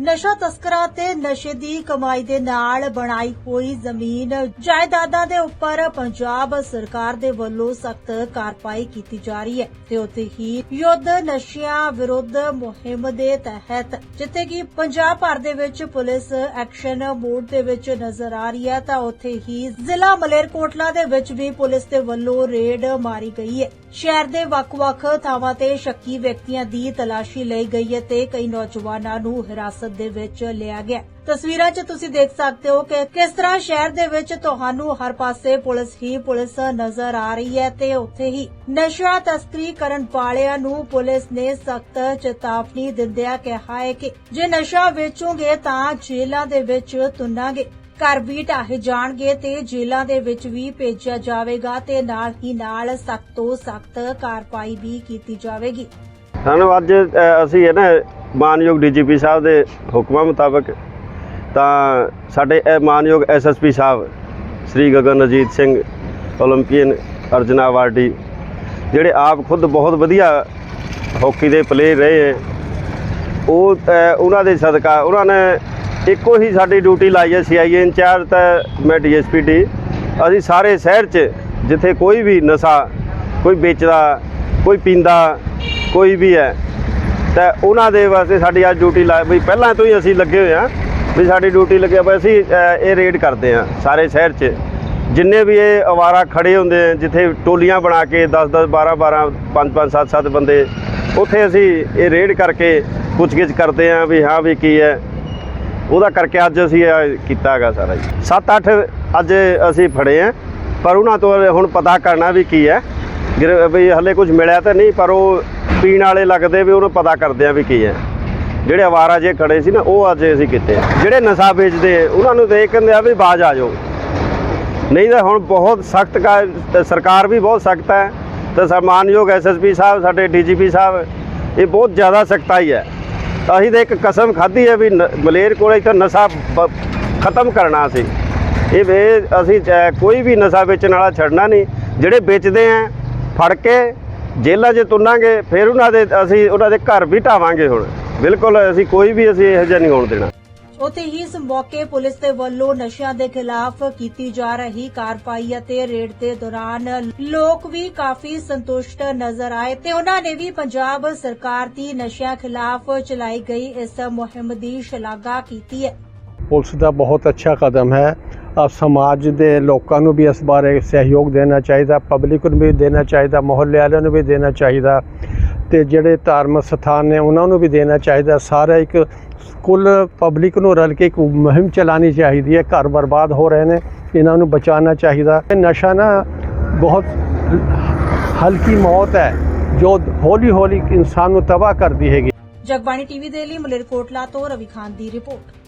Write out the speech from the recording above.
ਨਸ਼ਾ ਤਸਕਰਾਂ ਤੇ ਨਸ਼ੇ ਦੀ ਕਮਾਈ ਦੇ ਨਾਲ ਬਣਾਈ ਹੋਈ ਜ਼ਮੀਨ, ਜਾਇਦਾਦਾਂ ਦੇ ਉੱਪਰ ਪੰਜਾਬ ਸਰਕਾਰ ਦੇ ਵੱਲੋਂ ਸਖਤ ਕਾਰਵਾਈ ਕੀਤੀ ਜਾ ਰਹੀ ਹੈ ਤੇ ਉੱਥੇ ਹੀ ਯੁੱਧ ਨਸ਼ਿਆਂ ਵਿਰੁੱਧ ਮੁਹਿੰਮ ਦੇ ਤਹਿਤ, ਜਿੱਥੇ ਕਿ ਪੰਜਾਬ ਭਰ ਦੇ ਵਿੱਚ ਪੁਲਿਸ ਐਕਸ਼ਨ ਮੋਡ ਦੇ ਵਿੱਚ ਨਜ਼ਰ ਆ ਰਹੀ ਹੈ, ਤਾਂ ਉੱਥੇ ਹੀ ਜ਼ਿਲ੍ਹਾ ਮਲੇਰਕੋਟਲਾ ਦੇ ਵਿੱਚ ਵੀ ਪੁਲਿਸ ਦੇ ਵੱਲੋਂ ਰੇਡ ਮਾਰੀ ਗਈ ਹੈ। ਸ਼ਹਿਰ ਦੇ ਵੱਖ-ਵੱਖ ਥਾਵਾਂ ਤੇ ਸ਼ੱਕੀ ਵਿਅਕਤੀਆਂ ਦੀ ਤਲਾਸ਼ੀ ਲਈ ਗਈ ਹੈ ਤੇ ਕਈ ਨੌਜਵਾਨਾਂ ਨੂੰ ਹਿਰਾਸਤ ਦੇ ਵਿੱਚ ਲਿਆ ਗਿਆ। ਤਸਵੀਰਾਂ 'ਚ ਤੁਸੀਂ ਦੇਖ ਸਕਦੇ ਹੋ ਕਿ ਕਿਸ ਤਰ੍ਹਾਂ ਸ਼ਹਿਰ ਦੇ ਵਿੱਚ ਤੁਹਾਨੂੰ ਹਰ ਪਾਸੇ ਪੁਲਿਸ ਹੀ ਪੁਲਿਸ ਨਜ਼ਰ ਆ ਰਹੀ ਹੈ ਤੇ ਉੱਥੇ ਹੀ ਨਸ਼ਾ ਤਸਕਰੀ ਕਰਨ ਵਾਲਿਆਂ ਨੂੰ ਪੁਲਿਸ ਨੇ ਸਖਤ ਚੇਤਾਵਨੀ ਦਿੰਦਿਆਂ ਕਿਹਾ ਹੈ ਕਿ ਜੇ ਨਸ਼ਾ ਵੇਚੋਗੇ ਤਾਂ ਜੇਲ੍ਹਾਂ ਦੇ ਵਿੱਚ ਤੁੰਨਾਂਗੇ। ਘਰ ਵੀ ਢਾਹੇ ਜਾਣਗੇ ਤੇ ਜੇਲ੍ਹਾਂ ਦੇ ਵਿੱਚ ਵੀ ਭੇਜਿਆ ਜਾਵੇਗਾ ਤੇ ਨਾਲ ਹੀ ਨਾਲ ਸਖਤ ਤੋਂ ਸਖਤ ਕਾਰਵਾਈ ਵੀ ਕੀਤੀ ਜਾਵੇਗੀ। ਸਾਨੂੰ ਅੱਜ ਅਸੀਂ ਹੈ ਨਾ ਮਾਨਯੋਗ ਡੀਜੀਪੀ ਸਾਹਿਬ ਦੇ ਹੁਕਮਾਂ ਮੁਤਾਬਕ ਤਾਂ ਸਾਡੇ ਇਹ ਮਾਨਯੋਗ ਐਸਐਸਪੀ ਸਾਹਿਬ ਸ੍ਰੀ ਗਗਨਜੀਤ ਸਿੰਘ 올림픽ੀਅਨ ਅਰਜਨਾ ਅਵਾਰਡੀ ਜਿਹੜੇ ਆਪ ਖੁਦ ਬਹੁਤ ਵਧੀਆ ਹਾਕੀ ਦੇ ਪਲੇਅਰ ਰਹੇ ਹੈ, ਉਹ ਉਹਨਾਂ ਦੇ ਸਦਕਾ, ਉਹਨਾਂ ਨੇ ਇੱਕੋ ਹੀ ਸਾਡੀ ਡਿਊਟੀ ਲਾਈ ਹੈ ਸੀਆਈਏ ਇੰਚਾਰਜ ਤਾਂ ਮੈਂ ਡੀਐਸਪੀ ਡੀ ਅਸੀਂ ਸਾਰੇ ਸ਼ਹਿਰ 'ਚ ਜਿੱਥੇ ਕੋਈ ਵੀ ਨਸ਼ਾ, ਕੋਈ ਵੇਚਦਾ, ਕੋਈ ਪੀਂਦਾ, ਕੋਈ ਵੀ ਹੈ ਤਾਂ ਉਹਨਾਂ ਦੇ ਵਾਸਤੇ ਸਾਡੀ ਅੱਜ ਡਿਊਟੀ ਲਾ ਵੀ ਪਹਿਲਾਂ ਤੋਂ ਹੀ ਅਸੀਂ ਲੱਗੇ ਹੋਏ ਆ ਵੀ ਸਾਡੀ ਡਿਊਟੀ ਲੱਗਿਆ ਵੀ ਅਸੀਂ ਇਹ ਰੇਡ ਕਰਦੇ ਆ ਸਾਰੇ ਸ਼ਹਿਰ 'ਚ। ਜਿੰਨੇ ਵੀ ਇਹ ਅਵਾਰਾ ਖੜੇ ਹੁੰਦੇ ਆ, ਜਿੱਥੇ ਟੋਲੀਆਂ ਬਣਾ ਕੇ 10 10 12 12 5 5 7 7 ਬੰਦੇ, ਉੱਥੇ ਅਸੀਂ ਇਹ ਰੇਡ ਕਰਕੇ ਪੁੱਛਗਿੱਛ ਕਰਦੇ ਆ ਵੀ ਹਾਂ ਵੀ ਕੀ ਹੈ। ਉਹਦਾ ਕਰਕੇ ਅੱਜ ਅਸੀਂ ਇਹ ਕੀਤਾ ਹੈਗਾ ਸਾਰਾ ਜੀ। 7 8 ਅੱਜ ਅਸੀਂ ਫੜੇ ਆ, ਪਰ ਉਹਨਾਂ ਤੋਂ ਹੁਣ ਪਤਾ ਕਰਨਾ ਵੀ ਕੀ ਹੈ। ਗਿਰ- ਵੀ ਹਲੇ ਕੁਝ ਮਿਲਿਆ ਤਾਂ ਨਹੀਂ, ਪਰ ਉਹ ਪੀਣ ਵਾਲੇ ਲੱਗਦੇ ਵੀ ਉਹਨੂੰ ਪਤਾ ਕਰਦੇ ਆ ਵੀ ਕੀ ਹੈ। ਜਿਹੜੇ ਆਵਾਰਾ ਜੇ ਖੜੇ ਸੀ ਨਾ, ਉਹ ਅੱਜ ਅਸੀਂ ਕੀਤੇ ਜਿਹੜੇ ਨਸ਼ਾ ਵੇਚਦੇ ਉਹਨਾਂ ਨੂੰ ਦੇਖ ਕਹਿੰਦੇ ਆ ਵੀ ਬਾਜ ਆ ਜਾਓ। ਨਹੀਂ ਤਾਂ ਹੁਣ ਬਹੁਤ ਸਖਤ ਸਰਕਾਰ ਵੀ ਬਹੁਤ ਸਖਤ ਹੈ। ਤੇ ਸਨਮਾਨਯੋਗ ਐਸਐਸਪੀ ਸਾਹਿਬ, ਸਾਡੇ ਡੀਜੀਪੀ ਸਾਹਿਬ, ਇਹ ਬਹੁਤ ਜ਼ਿਆਦਾ ਸਖਤਾਈ ਹੈ। ਅਸੀਂ ਤਾਂ ਇੱਕ ਕਸਮ ਖਾਧੀ ਹੈ ਵੀ ਨ- ਮਲੇਰ ਕੋਲ ਇੱਥੇ ਨਸ਼ਾ ਬ- ਖਤਮ ਕਰਨਾ ਸੀ। ਇਹ ਵੇ, ਅਸੀਂ ਕੋਈ ਵੀ ਨਸ਼ਾ ਵੇਚਣ ਵਾਲਾ ਛੱਡਣਾ ਨਹੀਂ। ਜਿਹੜੇ ਵੇਚਦੇ ਆ, ਫੜ ਕੇ ਜੇਲ੍ਹਾਂ 'ਚ ਤੁੰਨਾਂਗੇ ਫਿਰ ਉਹਨਾਂ ਦੇ ਅਸੀਂ ਉਹਨਾਂ ਦੇ ਘਰ ਵੀ ਢਾਵਾਂਗੇ ਹੁਣ। ਬਿਲਕੁਲ ਅਸੀਂ ਕੋਈ ਵੀ ਅਸੀਂ ਇਹੋ ਜਿਹਾ ਨਹੀਂ ਹੋਣ ਦੇਣਾ। ਉੱਥੇ ਹੀ ਇਸ ਮੌਕੇ ਪੁਲਿਸ ਦੇ ਵੱਲੋਂ ਨਸ਼ਿਆਂ ਦੇ ਖਿਲਾਫ ਕੀਤੀ ਜਾ ਰਹੀ ਕਾਰਵਾਈ ਅਤੇ ਰੇਡ ਦੇ ਦੌਰਾਨ ਲੋਕ ਵੀ ਕਾਫੀ ਸੰਤੁਸ਼ਟ ਨਜ਼ਰ ਆਏ ਤੇ ਉਹਨਾਂ ਨੇ ਵੀ ਪੰਜਾਬ ਸਰਕਾਰ ਦੀ ਨਸ਼ਿਆਂ ਖਿਲਾਫ ਚਲਾਈ ਗਈ ਇਸ ਮੁਹਿੰਮ ਦੀ ਸ਼ਲਾਘਾ ਕੀਤੀ ਹੈ। ਪੁਲਿਸ ਦਾ ਬਹੁਤ ਅੱਛਾ ਕਦਮ ਹੈ। ਸਮਾਜ ਦੇ ਲੋਕਾਂ ਨੂੰ ਵੀ ਇਸ ਬਾਰੇ ਸਹਿਯੋਗ ਦੇਣਾ ਚਾਹੀਦਾ ਪਬਲਿਕ ਨੂੰ ਵੀ ਦੇਣਾ ਚਾਹੀਦਾ, ਮੁਹੱਲੇ ਵਾਲਿਆਂ ਨੂੰ ਵੀ ਦੇਣਾ ਚਾਹੀਦਾ ਤੇ ਜਿਹੜੇ ਧਾਰਮਿਕ ਸਥਾਨ ਨੇ ਉਹਨਾਂ ਨੂੰ ਵੀ ਦੇਣਾ ਚਾਹੀਦਾ। ਸਾਰਾ ਇੱਕ ਕੁੱਲ ਪਬਲਿਕ ਨੂੰ ਰਲ ਕੇ ਇੱਕ ਮੁਹਿੰਮ ਚਲਾਉਣੀ ਚਾਹੀਦੀ ਹੈ, ਘਰ ਬਰਬਾਦ ਹੋ ਰਹੇ ਨੇ, ਇਹਨਾਂ ਨੂੰ ਬਚਾਉਣਾ ਚਾਹੀਦਾ। ਇਹ ਨਸ਼ਾ ਨਾ ਬਹੁਤ ਹਲਕੀ ਮੌਤ ਹੈ, ਜੋ ਹੌਲੀ ਹੌਲੀ ਇਨਸਾਨ ਨੂੰ ਤਬਾਹ ਕਰਦੀ ਹੈਗੀ। ਜਗਬਾਣੀ ਟੀਵੀ ਦੇ ਲਈ ਮਲੇਰਕੋਟਲਾ ਤੋਂ ਰਵੀ ਖਾਨ ਦੀ ਰਿਪੋਰਟ।